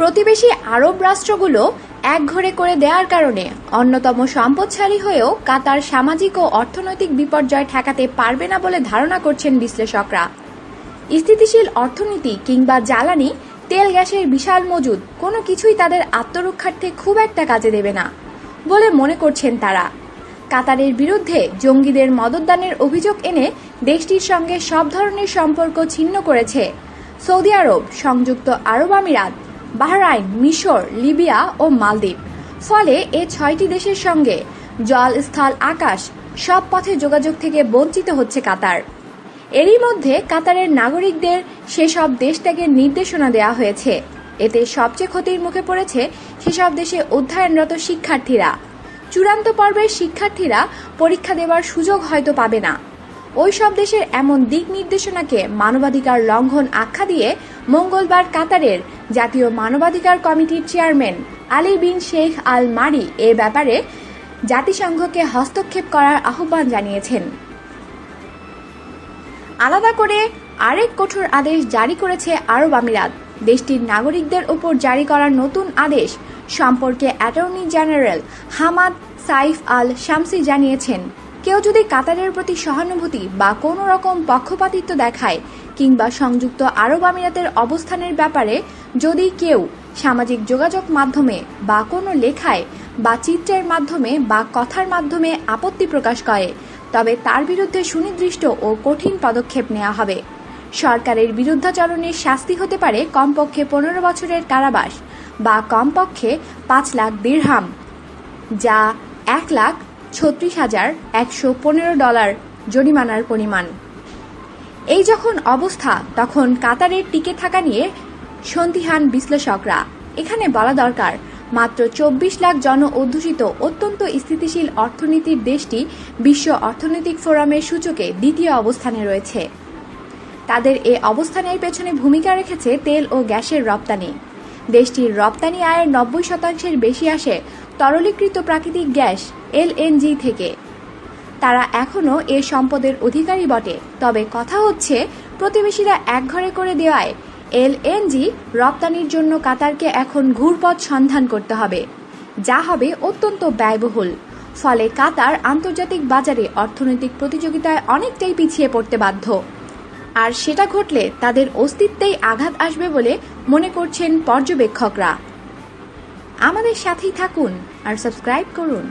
প্রতিবেশী আরব রাষ্ট্রগুলো একঘরে করে দেওয়ার কারণে অন্যতম সম্পদশালী হয়েও কাতার সামাজিক ও অর্থনৈতিক বিপর্যয় ঠেকাতে পারবে না বলে ধারণা করছেন বিশ্লেষকরা। স্থিতিশীল অর্থনীতি কিংবা জ্বালানি, তেল গ্যাসের বিশাল মজুদ, কোনো কিছুই তাদের আত্মরক্ষার্থে খুব একটা কাজে দেবে না বলে মনে করছেন তারা। কাতারের বিরুদ্ধে জঙ্গিদের মদতদানের অভিযোগ এনে দেশটির সঙ্গে সব ধরনের সম্পর্ক ছিন্ন করেছে সৌদি আরব, সংযুক্ত আরব আমিরাত বাহরাইন, মিশর, লিবিয়া ও মালদ্বীপ। ফলে এ ছয়টি দেশের সঙ্গে জল, স্থল, আকাশ সব পথে যোগাযোগ থেকে বঞ্চিত হচ্ছে কাতার। এরই মধ্যে কাতারের নাগরিকদের সেসব দেশ ত্যাগের নির্দেশনা দেওয়া হয়েছে। এতে সবচেয়ে ক্ষতির মুখে পড়েছে সেসব দেশে অধ্যয়নরত শিক্ষার্থীরা। চূড়ান্ত পর্বের শিক্ষার্থীরা পরীক্ষা দেওয়ার সুযোগ হয়তো পাবে না। ওই সব দেশের এমন দিক নির্দেশনাকে মানবাধিকার লঙ্ঘন আখ্যা দিয়ে মঙ্গলবার কাতারের জাতীয় মানবাধিকার কমিটির chairman Ali bin Sheikh Al Marri এ ব্যাপারে জাতিসংঘকে হস্তক্ষেপ করার আহ্বান জানিয়েছেন। আলাদা করে আরেক কঠোর আদেশ জারি করেছে আরব আমিরাত। দেশটির নাগরিকদের উপর জারি করা নতুন আদেশ সম্পর্কে attorney general Hamad Saif Al Shamsi জানিয়েছেন, কেউ যদি কাতারের প্রতি সহানুভূতি বা কোনো রকম পক্ষপাতিত্ব দেখায় কিংবা সংযুক্ত আরব আমিরাতের অবস্থানের ব্যাপারে যদি কেউ সামাজিক যোগাযোগ মাধ্যমে বা কোনো লেখায় বা চিত্রের মাধ্যমে বা কথার মাধ্যমে আপত্তি প্রকাশ করে, তবে তার বিরুদ্ধে সুনির্দিষ্ট ও কঠিন পদক্ষেপ নেওয়া হবে। সরকারের বিরুদ্ধাচরণের শাস্তি হতে পারে কমপক্ষে পনেরো বছরের কারাবাস বা কমপক্ষে পাঁচ লাখ দীর্হাম, যা এক লাখ ছত্রিশ হাজার একশো পনেরো ডলার জরিমানার পরিমাণ। এই যখন অবস্থা, তখন কাতারের টিকে থাকা নিয়ে সন্দিহান বিশ্লেষকরা। এখানে বলা দরকার, মাত্র চব্বিশ লাখ জন অধ্যুষিত অত্যন্ত স্থিতিশীল অর্থনীতির দেশটি বিশ্ব অর্থনৈতিক ফোরামের সূচকে দ্বিতীয় অবস্থানে রয়েছে। তাদের এ অবস্থানের পেছনে ভূমিকা রেখেছে তেল ও গ্যাসের রপ্তানি। দেশটির রপ্তানি আয়ের নব্বই শতাংশের বেশি আসে তরলীকৃত প্রাকৃতিক গ্যাস এলএনজি থেকে। তারা এখনও এ সম্পদের অধিকারী বটে। তবে কথা হচ্ছে, প্রতিবেশীরা একঘরে করে দেওয়ায় এলএনজি রপ্তানির জন্য কাতারকে এখন ঘুরপথ সন্ধান করতে হবে, যা হবে অত্যন্ত ব্যয়বহুল। ফলে কাতার আন্তর্জাতিক বাজারে অর্থনৈতিক প্রতিযোগিতায় অনেকটাই পিছিয়ে পড়তে বাধ্য। আর সেটা ঘটলে তাদের অস্তিত্বেই আঘাত আসবে বলে মনে করছেন পর্যবেক্ষকরা। আমাদের সাথেই থাকুন আর সাবস্ক্রাইব করুন।